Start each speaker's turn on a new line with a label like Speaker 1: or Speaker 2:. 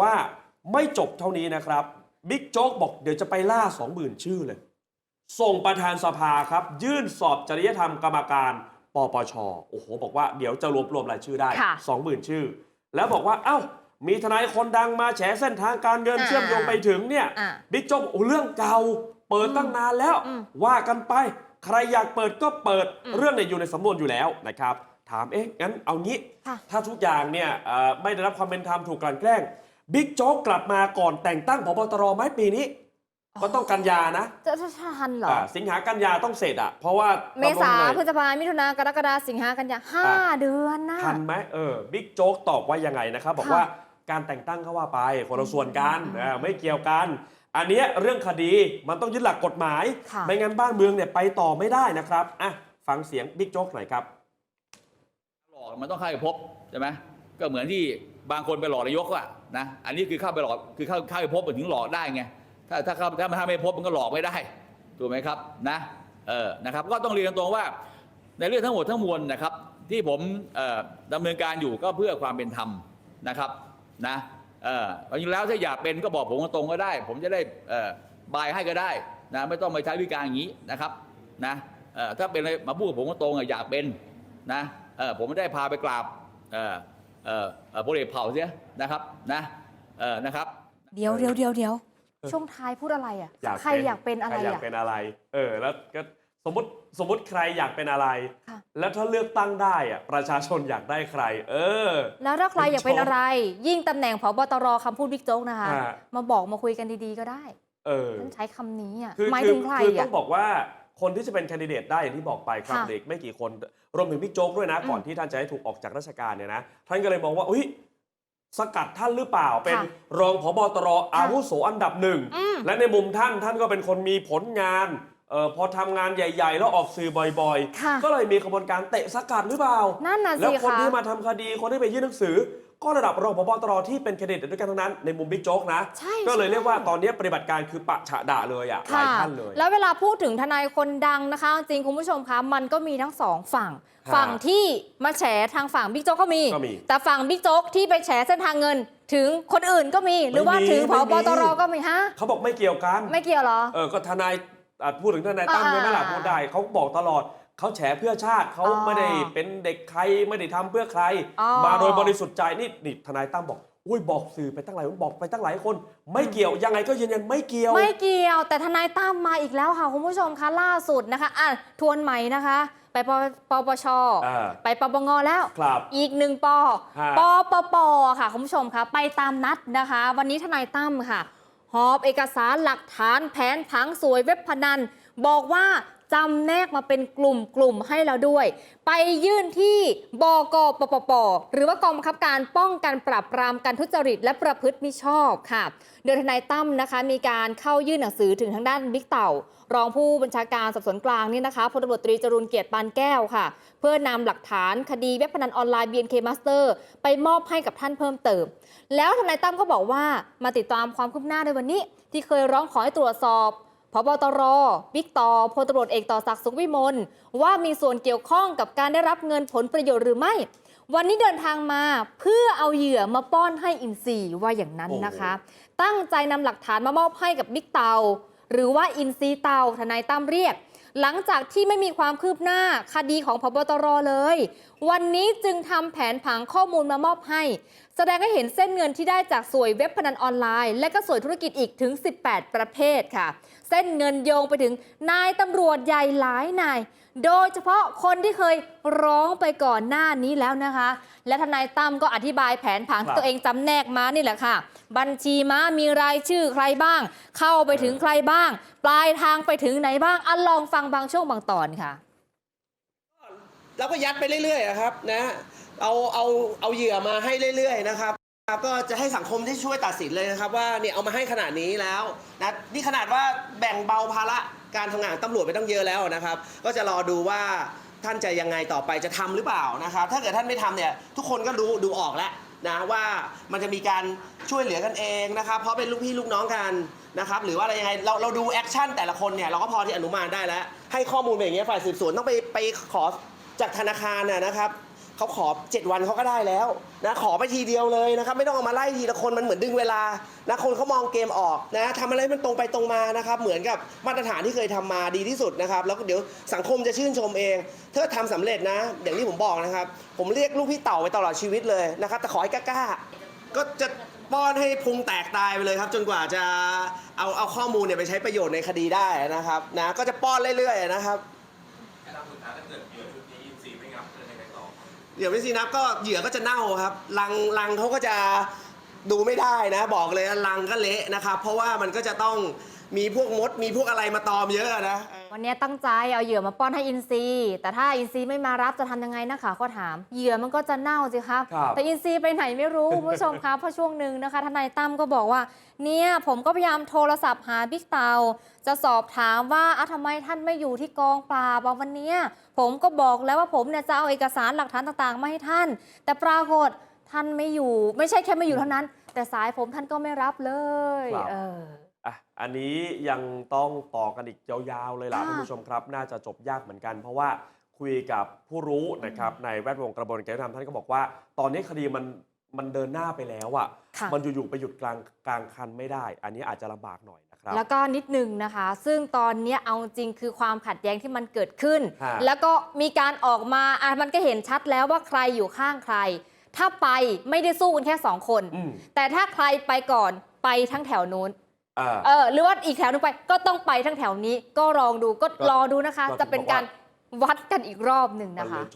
Speaker 1: ว่าไม่จบเท่านี้นะครับบิ๊กโจ๊กบอกเดี๋ยวจะไปล่า 20,000 ชื่อเลย ส่งประธานสภาครับ ยื่นสอบจริยธรรมกรรมการปปชโอ้โห บอกว่าเดี๋ยวจะรวบรวมรายชื่อได้
Speaker 2: ค่ะ
Speaker 1: 20,000 ชื่อ แล้วบอกว่าเอ้ามีทนายคนดังมาแฉเส้นทางการเงิน
Speaker 2: อ่า
Speaker 1: เชื่อมโยงไปถึงเนี่ย
Speaker 2: อ่า
Speaker 1: บิ๊กโจ๊กบอกโอ้เรื่องเก่าเปิดตั้งนานแล้ว
Speaker 2: อืม
Speaker 1: ว่ากันไปใครอยากเปิดก็เปิด
Speaker 2: อืม
Speaker 1: เรื่องเนี่ยอยู่ในสำนวนอยู่แล้วนะครับ ถามเอ๊ะงั้นเอางี้
Speaker 2: ค่ะ
Speaker 1: ถ้าทุกอย่างเนี่ยเอ่อไม่ได้รับความเป็นธรรมถูกกลั่นแกล้ง บิ๊กโจ๊กกลับมาก่อนแต่งตั้งพบตรไหมปีนี้ ก็ต้องกันยานะ
Speaker 2: จะจะทันเหรอา
Speaker 1: สิงหากันยาต้องเสร็จอะ เพราะว่า
Speaker 2: เมษา
Speaker 1: ดำรง
Speaker 2: พฤ
Speaker 1: เลย
Speaker 2: ษภามิถุนากรกฎาสิงหากันยาห้า
Speaker 1: อะ
Speaker 2: เดือนนะ
Speaker 1: ทันไหมเออบิ๊กโจ๊กตอบว่ายังไงนะครับ บอก
Speaker 2: ค่ะ
Speaker 1: ว่าการแต่งตั้งเขาว่าไปคนละส่วนกัน
Speaker 2: อืม
Speaker 1: อ่าไม่เกี่ยวกัน อันเนี้ยเรื่องคดีมันต้องยึดหลักกฎหมาย
Speaker 2: ค่ะ
Speaker 1: ไม่งั้นบ้านเมืองเนี่ยไปต่อไม่ได้นะครับอะฟังเสียงบิ๊กโจ๊กหน่อยครับ
Speaker 3: หลอกมันต้องเข้าไปพบใช่ไหมก็เหมือนที่ บางคนไปหลอกนายกอะนะอันนี้คือเข้าไปหลอกคือเข้าเข้าไปพบมันถึงหลอกได้ไงถ้าถ้าเข้าถ้าถ้าไม่พบมันก็หลอกไม่ได้ถูกไหมครับนะเออนะครับก็ต้องเรียนตรงว่าในเรื่องทั้งหมดทั้งมวลนะครับ ที่ผมเอ่อดำเนินการอยู่ก็เพื่อความเป็นธรรมนะครับนะเออจริงแล้วถ้าอยากเป็นก็บอกผมตรงก็ได้ ผมจะได้เออบายให้ก็ได้นะไม่ต้องไปใช้วิการอย่างนี้นะครับนะเออถ้าเป็นอะไรมาพูดกับผมตรงอะอยากเป็นนะเออผมไม่ได้พาไปกราบ เออเออเอ่อพลเอกเผ่าเสียนะครับนะเออนะครับ
Speaker 2: เดี๋ยวเดี๋ยวเดี๋ยวเดี๋ยวช่วงท้ายพูดอะไรอะ
Speaker 1: อยาก
Speaker 2: ใครอยากเป็นอะไร
Speaker 1: ใครอยาก
Speaker 2: อะ
Speaker 1: เป็นอะไร เออแล้วก็สมมติสมมติใครอยากเป็นอะไร
Speaker 2: ค่ะ
Speaker 1: แล้วถ้าเลือกตั้งได้อะประชาชนอยากได้ใคร เออ
Speaker 2: แล้วถ้าใครอยากเป็นอะไร ยิ่งตำแหน่งผบตรคำพูดบิ๊กโจ๊กนะคะ
Speaker 1: ฮะ
Speaker 2: มาบอกมาคุยกันดีๆก็ได้
Speaker 1: เออ
Speaker 2: ฉันใช้คำนี้อะ
Speaker 1: คือ
Speaker 2: หมาย
Speaker 1: คือ
Speaker 2: ถึงใคร
Speaker 1: คือต้
Speaker 2: อะ
Speaker 1: องบอกว่า คนที่จะเป็นแคนดิเดตได้อย่างที่บอกไปครับ
Speaker 2: ค่ะ
Speaker 1: เด็กไม่กี่คนรวมถึงบิ๊กโจ๊กด้วยนะ
Speaker 2: อืม
Speaker 1: ก่อนที่ท่านจะให้ถูกออกจากราชการเนี่ยนะท่านก็เลยมองว่าอุ้ยสกัดท่านหรือเปล่าเป็น
Speaker 2: ค่ะ
Speaker 1: รองผบตรอาวุโสอันดับหนึ่ง
Speaker 2: อืม
Speaker 1: และในมุมท่านท่านก็เป็นคนมีผลงานเออพอทำงานใหญ่ ๆ แล้วออกสื่อบ่อย
Speaker 2: ค่ะ
Speaker 1: ๆ ก็เลยมีขบวนการเตะสกัดหรือเปล่า
Speaker 2: นั่นน่ะ
Speaker 1: แล้ว
Speaker 2: สิ
Speaker 1: คน
Speaker 2: คะ
Speaker 1: ที่มาทำคดีคนที่ไปยื่นหนังสือ ก็ระดับรองพบตรที่เป็นแคนดิเดตด้วยกันทั้งนั้นในมุมบิ๊กโจ๊กนะ
Speaker 2: ใช่
Speaker 1: ก็เลย
Speaker 2: ใช่
Speaker 1: เรียกว่าตอนนี้ปฏิบัติการคือปะฉะด่าเลยอะหลายท่านเลย
Speaker 2: แล้วเวลาพูดถึงทนายคนดังนะคะ จริงคุณผู้ชมคะมันก็มีทั้งสองฝั่ง
Speaker 1: ฮะ
Speaker 2: ฝั่งที่มาแฉทางฝั่งบิ๊กโจ๊กก็มี
Speaker 1: ก็มี
Speaker 2: แต่ฝั่งบิ๊กโจ๊กที่ไปแฉเส้นทางเงินถึงคนอื่นก็มี หรือว่า
Speaker 1: ไม่มี
Speaker 2: ถึงผ
Speaker 1: ไม่มี
Speaker 2: บตรก็มีฮะ
Speaker 1: เขาบอกไม่เกี่ยวกัน
Speaker 2: ไม่เกี่ยวเหรอ
Speaker 1: เออ ก็ทนายอะพูดถึงทนายตั้ม
Speaker 2: อ่า
Speaker 1: ใช่ไหมล่ะพูดได้เขาบอกตลอด เขาแฉเพื่อชาติเขา
Speaker 2: อ๋อ
Speaker 1: ไม่ได้เป็นเด็กใครไม่ได้ทำเพื่อใคร
Speaker 2: อ๋อ
Speaker 1: มาโดยบริสุทธิ์ใจนี่นี่ทนายตั้มบอกอุ้ยบอกสื่อไปตั้งหลายคนบอกไปตั้งหลายคน ไม่เกี่ยวยังไงก็ยืนยันไม่เกี่ยว
Speaker 2: ไม่เกี่ยว แต่ทนายตั้มมาอีกแล้วค่ะคุณผู้ชมคะล่าสุดนะคะอะทวนใหม่นะคะ ไปปปปช
Speaker 1: อ่า
Speaker 2: ไปปปงแล้ว
Speaker 1: ครับ
Speaker 2: อีกหนึ่งปอ
Speaker 1: ฮะ
Speaker 2: ปปปค่ะคุณผู้ชมคะไปตามนัดนะคะ วันนี้ทนายตั้มค่ะ หอบเอกสารหลักฐานแผนผังสวยเว็บพนัน บอกว่า จำแนกมาเป็นกลุ่มกลุ่มให้เราด้วย ไปยื่นที่บกปปป หรือว่ากองบังคับการป้องกันปราบปรามการทุจริต และประพฤติมิชอบค่ะ โดยทนายตั้มนะคะ มีการเข้ายื่นหนังสือถึงทางด้านบิ๊กเต่า รองผู้บัญชาการสอบสวนกลางนี่นะคะพลตำรวจตรีจรุนเกียรติปานแก้วค่ะ เพื่อนำหลักฐานคดีเว็บพนันออนไลน์ BNK Master ไปมอบให้กับท่านเพิ่มเติม แล้วทนายตั้มก็บอกว่ามาติดตามความคืบหน้าในวันนี้ ที่เคยร้องขอให้ตรวจสอบ บตรบิ๊กต่อพลตำรวจเอกต่อศักดิ์สุขวิมลว่ามีส่วนเกี่ยวข้องกับการได้รับเงินผลประโยชน์หรือไม่ วันนี้เดินทางมาเพื่อเอาเหยื่อมาป้อนให้อินซีย์ว่าอย่างนั้นนะคะ ตั้งใจนำหลักฐานมามอบให้กับบิ๊กเตาหรือว่าอินซีเตาทนายตั้มเรียก หลังจากที่ไม่มีความคืบหน้าคดีของพบตรเลยวันนี้จึงทำแผนผังข้อมูลมามอบให้ แสดงให้เห็นเส้นเงินที่ได้จากสวยเว็บพนันออนไลน์ และก็สวยธุรกิจอีกถึง 18 ประเภทค่ะ เส้นเงินโยงไปถึงนายตำรวจใหญ่หลายนาย โดยเฉพาะคนที่เคยร้องไปก่อนหน้านี้แล้วนะคะ และทนายตั้มก็อธิบายแผนผัง
Speaker 1: ครับ
Speaker 2: ที่ตัวเองจำแนกมานี่แหละค่ะ บัญชีม้ามีรายชื่อใครบ้าง เข้าไปถึงใครบ้าง ปลายทางไปถึงไหนบ้างอันลองฟังบางช่วงบางตอนค่ะ
Speaker 4: เราก็ยัดไปเรื่อยๆอะครับนะเอาเอาเอาเหยื่อมาให้เรื่อยๆนะครับครับก็จะให้สังคมที่ช่วยตัดสินเลยนะครับ ว่าเนี่ยเอามาให้ขนาดนี้แล้วนะนี่ขนาดว่าแบ่งเบาภาระการทำงานของตำรวจไปตั้งเยอะแล้วนะครับ ก็จะรอดูว่าท่านจะยังไงต่อไปจะทำหรือเปล่านะครับ ถ้าเกิดท่านไม่ทำเนี่ยทุกคนก็รู้ดูออกแล้วนะว่ามันจะมีการช่วยเหลือกันเองนะครับ เพราะเป็นลูกพี่ลูกน้องกันนะครับ หรือว่าอะไรยังไงเราเราดูแอคชั่นแต่ละคนเนี่ยเราก็พอที่อนุมานได้แล้ว ให้ข้อมูลไปอย่างเงี้ยฝ่ายสืบสวนต้องไปไปขอ จากธนาคารน่ะนะครับเขาขอ 7 วันเขาก็ได้แล้วนะขอไปทีเดียวเลยนะครับไม่ต้องเอามาไล่ทีละคนมันเหมือนดึงเวลานะคนเขามองเกมออกนะทำอะไรมันตรงไปตรงมานะครับเหมือนกับมาตรฐานที่เคยทำมาดีที่สุดนะครับแล้วเดี๋ยวสังคมจะชื่นชมเองถ้าทำสำเร็จนะ อย่างที่ผมบอกนะครับ ผมเรียกลูกพี่เต่าไปตลอดชีวิตเลยนะครับแต่ขอให้กล้าๆก็จะป้อนให้พุงแตกตายไปเลยครับ จนกว่าจะเอาเอาข้อมูลเนี่ยไปใช้ประโยชน์ในคดีได้นะครับนะก็จะป้อนเรื่อยๆนะครับ เดี๋ยวไม่ซีนับก็เหยื่อก็จะเน่าครับรังรังเขาก็จะดูไม่ได้นะ บอกเลยรังก็เละนะครับ เพราะว่ามันก็จะต้อง มีพวกมด มีพวกอะไรมาตอมเยอะนะ
Speaker 2: วันนี้ตั้งใจเอาเหยื่อมาป้อนให้อินซีย์แต่ถ้าอินซีย์ไม่มารับจะทำยังไงนะคะก็ถาม เหยื่อมันก็จะเน่าสิครับ
Speaker 1: ครับ
Speaker 2: แต่อินซีย์ไปไหนไม่รู้ คุณผู้ชมครับเพราะช่วงหนึ่งนะคะทนายตั้มก็บอกว่า เนี่ยผมก็พยายามโทรศัพท์หาบิ๊กเตา จะสอบถามว่าอะทำไมท่านไม่อยู่ที่กองปราบอะวันเนี้ยผมก็บอกแล้วว่าผมเนี่ยจะเอาเอกสารหลักฐานต่างๆมาให้ท่าน แต่ปรากฏท่านไม่อยู่ ไม่ใช่แค่ไม่อยู่เท่านั้น แต่สายผมท่านก็ไม่รับเลย
Speaker 1: ครับ
Speaker 2: เออ
Speaker 1: อะอันนี้ยังต้องต่อกันอีกยาวๆเลยล่ะ
Speaker 2: ค่ะ
Speaker 1: คุณผู้ชมครับ น่าจะจบยากเหมือนกัน เพราะว่าคุยกับผู้รู้นะครับในแวดวงกระบวนการยุติธรรมท่านก็บอกว่า ตอนนี้คดีมันมันเดินหน้าไปแล้วอะ
Speaker 2: ค่ะ
Speaker 1: มันอยู่ๆไปหยุดกลางกลางคันไม่ได้ อันนี้อาจจะลำบากหน่อยนะครับ
Speaker 2: แล้วก็นิดนึงนะคะ ซึ่งตอนเนี้ยเอาจริงคือความขัดแย้งที่มันเกิดขึ้น
Speaker 1: ฮะ
Speaker 2: แล้วก็มีการออกมาอะมันก็เห็นชัดแล้วว่าใครอยู่ข้างใคร ถ้าไปไม่ได้สู้กันแค่สองคน
Speaker 1: อืม
Speaker 2: แต่ถ้าใครไปก่อนไปทั้งแถวนู้น
Speaker 1: อ่า
Speaker 2: เออหรือว่าอีกแถวนึงไปก็ต้องไปทั้งแถวนี้ก็ลองดูก็
Speaker 1: ก็
Speaker 2: รอดูนะคะ
Speaker 1: ก็ถึง
Speaker 2: จะเป็น
Speaker 1: บอกว่า
Speaker 2: การวัดกันอีกรอบหนึ่ง
Speaker 1: มัน
Speaker 2: นะ
Speaker 1: เล
Speaker 2: คะ
Speaker 1: ยจบ